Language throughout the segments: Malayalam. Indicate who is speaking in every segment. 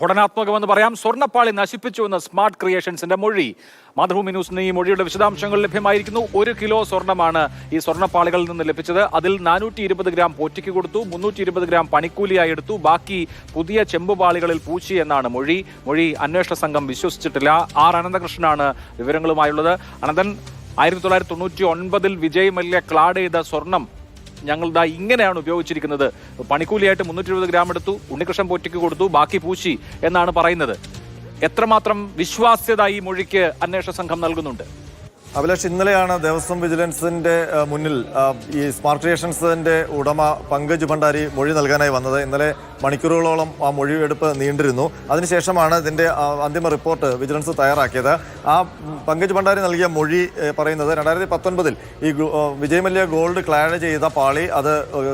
Speaker 1: സ്ഫോടനാത്മകമെന്ന് പറയാം. സ്വർണപ്പാളി നശിപ്പിച്ചുവെന്ന് സ്മാർട്ട് ക്രിയേഷൻസിന്റെ മൊഴി. മാതൃഭൂമി ന്യൂസിന് ഈ മൊഴിയുടെ വിശദാംശങ്ങൾ ലഭ്യമായിരിക്കുന്നു. ഒരു കിലോ സ്വർണമാണ് ഈ സ്വർണപ്പാളികളിൽ നിന്ന് ലഭിച്ചത്. അതിൽ നാനൂറ്റി ഇരുപത് ഗ്രാം പോറ്റിക്ക് കൊടുത്തു മുന്നൂറ്റി ഇരുപത് ഗ്രാം പണിക്കൂലിയായി എടുത്തു. ബാക്കി പുതിയ ചെമ്പുപാളികളിൽ പൂച്ചി എന്നാണ് മൊഴി. മൊഴി അന്വേഷണ സംഘം വിശ്വസിച്ചിട്ടില്ല. ആർ അനന്തകൃഷ്ണനാണ് വിവരങ്ങളുമായുള്ളത്. അനന്തൻ ആയിരത്തി തൊള്ളായിരത്തി തൊണ്ണൂറ്റി ഒൻപതിൽ വിജയ് മല്യ ക്ലാഡ് ചെയ്ത സ്വർണം ഞങ്ങൾ ദാ ഇങ്ങനെയാണ് ഉപയോഗിച്ചിരിക്കുന്നത്. പണിക്കൂലിയായിട്ട് മുന്നൂറ്റി ഇരുപത് ഗ്രാം എടുത്തു ഉണ്ണികൃഷ്ണൻ പോറ്റിക്ക് കൊടുത്തു ബാക്കി പൂശി എന്നാണ് പറയുന്നത്. എത്രമാത്രം വിശ്വാസ്യത ഈ മൊഴിക്ക് അന്വേഷണ സംഘം നൽകുന്നുണ്ട്?
Speaker 2: അഭിലാഷ് ഇന്നലെയാണ് ദേവസ്വം വിജിലൻസിന്റെ മുന്നിൽ ഈ സ്മാർട്ട് ക്രിയേഷൻസിന്റെ ഉടമ പങ്കജ് ഭണ്ഡാരി മൊഴി നൽകാനായി വന്നത്. ഇന്നലെ മണിക്കൂറുകളോളം ആ മൊഴിയെടുപ്പ് നീണ്ടിരുന്നു. അതിനുശേഷമാണ് ഇതിന്റെ അന്തിമ റിപ്പോർട്ട് വിജിലൻസ് തയ്യാറാക്കിയത്. ആ പങ്കജ് ഭണ്ഡാരി നൽകിയ മൊഴി പറയുന്നത് രണ്ടായിരത്തി പത്തൊൻപതിൽ ഈ വിജയമല്യ വിജയ് മല്യ ഗോൾഡ് ക്ലാഡ് ചെയ്ത പാളി അത്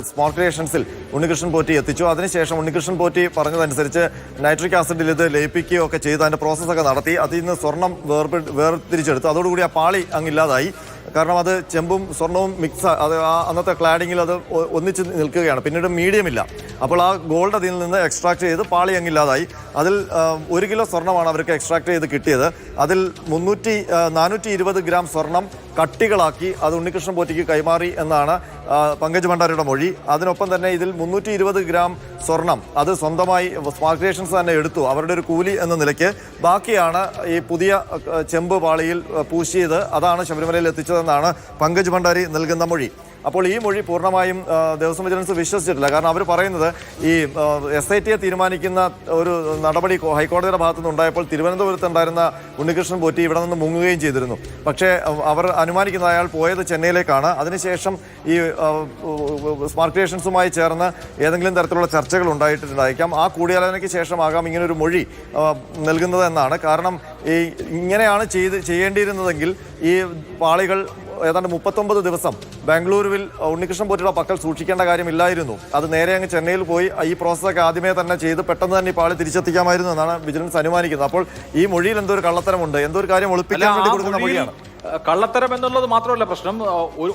Speaker 2: സ്മോൾ ക്രിയേഷൻസിൽ ഉണ്ണികൃഷ്ണൻ പോറ്റി എത്തിച്ചു. അതിനുശേഷം ഉണ്ണികൃഷ്ണൻ പോറ്റി പറഞ്ഞതനുസരിച്ച് നൈട്രിക് ആസിഡിൽ ഇത് ലയിപ്പിക്കുകയോ ഒക്കെ ചെയ്ത് അതിന്റെ പ്രോസസ്സൊക്കെ നടത്തി. അതിൽ നിന്ന് സ്വർണം വേർതിരിച്ചെടുത്തു. അതോടുകൂടി ആ പാളി അങ്ങില്ലാതായി കാരണം അത് ചെമ്പും സ്വർണവും മിക്സ് അത് ആ അന്നത്തെ ക്ലാഡിങ്ങിൽ അത് ഒന്നിച്ച് നിൽക്കുകയാണ്. പിന്നീട് മീഡിയം ഇല്ല. അപ്പോൾ ആ ഗോൾഡ് അതിൽ നിന്ന് എക്സ്ട്രാക്ട് ചെയ്ത് പാളി അങ്ങില്ലാതായി അതിൽ ഒരു കിലോ സ്വർണമാണ് അവർക്ക് എക്സ്ട്രാക്ട് ചെയ്ത് കിട്ടിയത്. അതിൽ മുന്നൂറ്റി നാനൂറ്റി ഇരുപത് ഗ്രാം സ്വർണം കട്ടികളാക്കി അത് ഉണ്ണികൃഷ്ണൻ പോറ്റിക്ക് കൈമാറി എന്നാണ് പങ്കജ് ഭണ്ഡാരിയുടെ മൊഴി. അതിനൊപ്പം തന്നെ ഇതിൽ മുന്നൂറ്റി ഇരുപത് ഗ്രാം സ്വർണം അത് സ്വന്തമായി സ്മാർട്ട് തന്നെ എടുത്തു. അവരുടെ ഒരു കൂലി എന്ന നിലയ്ക്ക് ബാക്കിയാണ് ഈ പുതിയ ചെമ്പ് പാളിയിൽ പൂശിയത്. അതാണ് ശബരിമലയിൽ എത്തിച്ചതെന്നാണ് പങ്കജ് ഭണ്ഡാരി നൽകുന്ന മൊഴി. അപ്പോൾ ഈ മൊഴി പൂർണമായും ദേവസ്വം വിജിലൻസ് വിശ്വസിച്ചിട്ടില്ല. കാരണം അവർ പറയുന്നത് ഈ എസ് ഐ ടിയെ തീരുമാനിക്കുന്ന ഒരു നടപടി ഹൈക്കോടതിയുടെ ഭാഗത്തു നിന്ന് ഉണ്ടായപ്പോൾ തിരുവനന്തപുരത്ത് ഉണ്ടായിരുന്ന ഉണ്ണികൃഷ്ണൻ പോറ്റി ഇവിടെ നിന്ന് മുങ്ങുകയും ചെയ്തിരുന്നു. പക്ഷേ അവർ അനുമാനിക്കുന്ന അയാൾ പോയത് ചെന്നൈയിലേക്കാണ്. അതിനുശേഷം ഈ സ്മാർട്ട് ക്രിയേഷൻസുമായി ചേർന്ന് ഏതെങ്കിലും തരത്തിലുള്ള ചർച്ചകൾ ഉണ്ടായിട്ടുണ്ടായിരിക്കാം. ആ കൂടിയാലോചനയ്ക്ക് ശേഷമാകാം ഇങ്ങനെ ഒരു മൊഴി നൽകുന്നത് എന്നാണ്. കാരണം ഈ ഇങ്ങനെയാണ് ചെയ്ത് ചെയ്യേണ്ടിയിരുന്നതെങ്കിൽ ഈ പാളികൾ ഏതാണ്ട് മുപ്പത്തൊമ്പത് ദിവസം ബാംഗ്ലൂരുവിൽ ഉണ്ണികൃഷ്ണൻ പോറ്റിയുടെ പക്കൽ സൂക്ഷിക്കേണ്ട കാര്യമില്ലായിരുന്നു. അത് നേരെ അങ്ങ് ചെന്നൈയിൽ പോയി ഈ പ്രോസസ്സൊക്കെ ആദ്യമേ തന്നെ ചെയ്ത് പെട്ടെന്ന് തന്നെ ഈ പാളി തിരിച്ചെത്തിക്കാമായിരുന്നു എന്നാണ് വിജിലൻസ് അനുമാനിക്കുന്നത്. അപ്പോൾ ഈ മൊഴിയിൽ എന്തോ ഒരു കള്ളത്തരമുണ്ട്. എന്തോ ഒരു കാര്യം ഒളിപ്പിക്കാൻ വേണ്ടി കൊടുക്കുന്ന മൊഴിയാണ്.
Speaker 1: കള്ളത്തരം എന്നുള്ളത് മാത്രമല്ല പ്രശ്നം.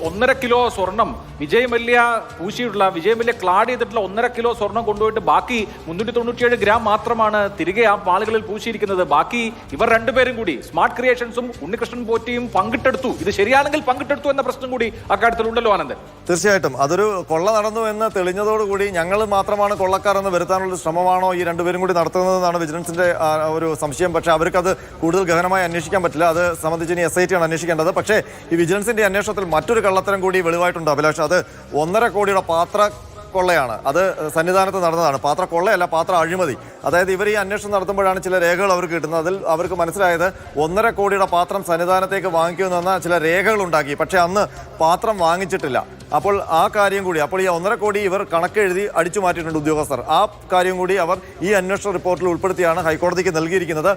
Speaker 1: ഒന്നര കിലോ സ്വർണം വിജയ് മല്യ പൂശിയിട്ടുള്ള വിജയ് മല്യ ക്ലാഡ് ചെയ്തിട്ടുള്ള ഒന്നര കിലോ സ്വർണം കൊണ്ടുപോയിട്ട് ബാക്കി മുന്നൂറ്റി തൊണ്ണൂറ്റിയേഴ് ഗ്രാം മാത്രമാണ് തിരികെ ആ പാളുകളിൽ പൂശിയിരിക്കുന്നത്. ബാക്കി ഇവർ രണ്ടുപേരും കൂടി സ്മാർട്ട് ക്രിയേഷൻസും ഉണ്ണികൃഷ്ണൻ പോറ്റിയും പങ്കിട്ടെടുത്തു. ഇത് ശരിയാണെങ്കിൽ പങ്കിട്ടെടുത്തു എന്ന പ്രശ്നം കൂടി അക്കാര്യത്തിലുണ്ടല്ലോ ആനന്ദൻ.
Speaker 2: തീർച്ചയായിട്ടും. അതൊരു കൊള്ള നടന്നു എന്ന് തെളിഞ്ഞതോടുകൂടി ഞങ്ങൾ മാത്രമാണ് കൊള്ളക്കാർ എന്ന് വരുത്താനുള്ള ശ്രമമാണോ ഈ രണ്ടുപേരും കൂടി നടത്തുന്നതെന്നാണ് വിജിലൻസിന്റെ ഒരു സംശയം. പക്ഷേ അവർക്കത് കൂടുതൽ ഗഹനമായി അന്വേഷിക്കാൻ പറ്റില്ല. അത് സംബന്ധിച്ച് ഇനി എസ് ഐ ടി ആണ് അന്വേഷിക്കേണ്ടത്. പക്ഷേ ഈ വിജിലൻസിന്റെ അന്വേഷണത്തിൽ മറ്റൊരു കള്ളത്തരം കൂടി വെളിവായിട്ടുണ്ട് അഭിലാഷ്. അത് ഒന്നര കോടിയുടെ പാത്ര കൊള്ളയാണ്. അത് സന്നിധാനത്ത് നടന്നതാണ്. പാത്ര കൊള്ളയല്ല പാത്ര അഴിമതി. അതായത് ഇവർ ഈ അന്വേഷണം നടത്തുമ്പോഴാണ് ചില രേഖകൾ അവർക്ക് കിട്ടുന്നത്. അതിൽ അവർക്ക് മനസ്സിലായത് ഒന്നര കോടിയുടെ പാത്രം സന്നിധാനത്തേക്ക് വാങ്ങിക്കുമെന്ന ചില രേഖകൾ ഉണ്ടാക്കി. പക്ഷേ അന്ന് പാത്രം വാങ്ങിച്ചിട്ടില്ല. അപ്പോൾ ആ കാര്യം കൂടി അപ്പോൾ ഈ ഒന്നര കോടി ഇവർ കണക്കെഴുതി അടിച്ചു മാറ്റിയിട്ടുണ്ട് ഉദ്യോഗസ്ഥർ. ആ കാര്യം കൂടി അവർ ഈ അന്വേഷണ റിപ്പോർട്ടിൽ ഉൾപ്പെടുത്തിയാണ് ഹൈക്കോടതിക്ക് നൽകിയിരിക്കുന്നത്.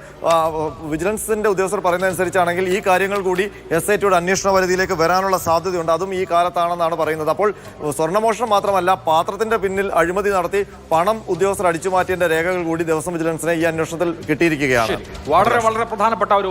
Speaker 2: വിജിലൻസിന്റെ ഉദ്യോഗസ്ഥർ പറയുന്നതനുസരിച്ചാണെങ്കിൽ ഈ കാര്യങ്ങൾ കൂടി എസ് ഐ ടിയുടെ അന്വേഷണ പരിധിയിലേക്ക് വരാനുള്ള സാധ്യതയുണ്ട്. അതും ഈ കാലത്താണെന്നാണ് പറയുന്നത്. അപ്പോൾ സ്വർണമോഷണം മാത്രമല്ല പാത്രത്തിന്റെ പിന്നിൽ അഴിമതി നടത്തി പണം ഉദ്യോഗസ്ഥർ അടിച്ചു രേഖകൾ കൂടി ദേവസ്വം വിജിലൻസിനെ ഈ അന്വേഷണത്തിൽ കിട്ടിയിരിക്കുകയാണ്.
Speaker 1: വളരെ വളരെ പ്രധാനപ്പെട്ട ഒരു